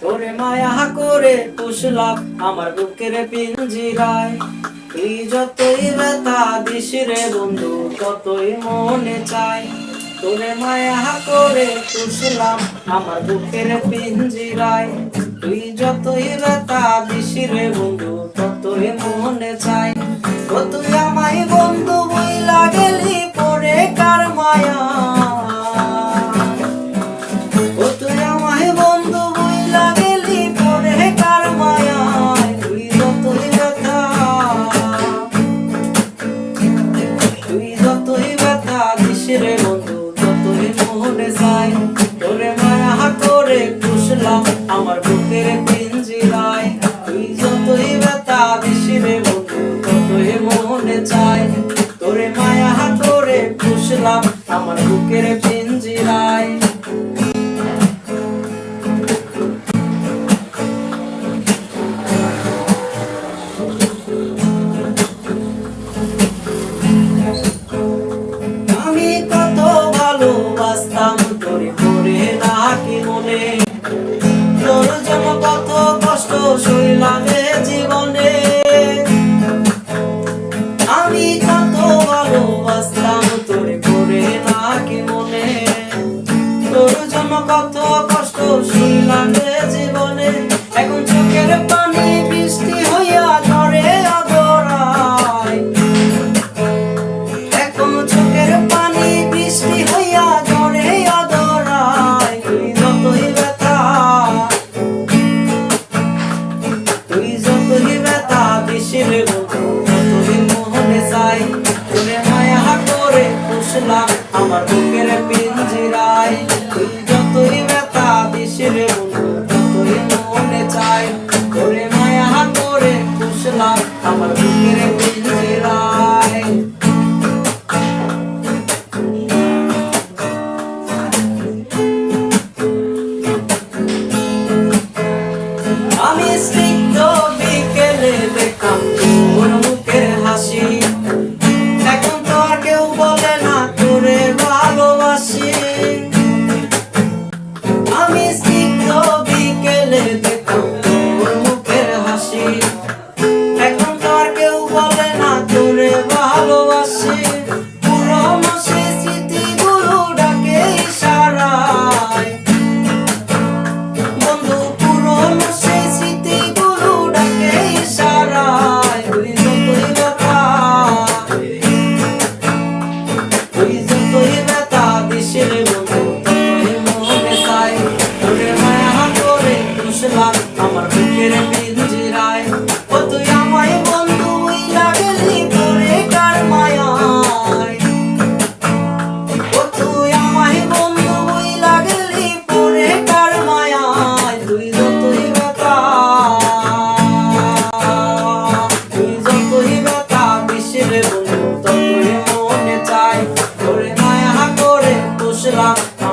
তোরে মায়া করে পুষলাম আমার বুকের পিঞ্জিরায়। তুই যতই ব্যথা দিস রে বন্ধু ততই মনে চায় তোরে মায়া করে পুষলাম আমার বুকের পিঞ্জিরায়। তুই যতই ব্যথা দিস রে বন্ধু ততই মনে চায় ও তোরে মায়া করে পুষলাম, আমার বুকের পিঞ্জিরায় তুই যতই ব্যথা দিস রে বন্ধু, ততই মনে চায়। তোরে মায়া করে পুষলাম, আমার বুকের সাথে জীবনে। আমি কত ভালোবাসতাম তোর করে না কি কষ্ট শুনলাম আসলাম আমার বুকের পিঞ্জিরায়। Bye.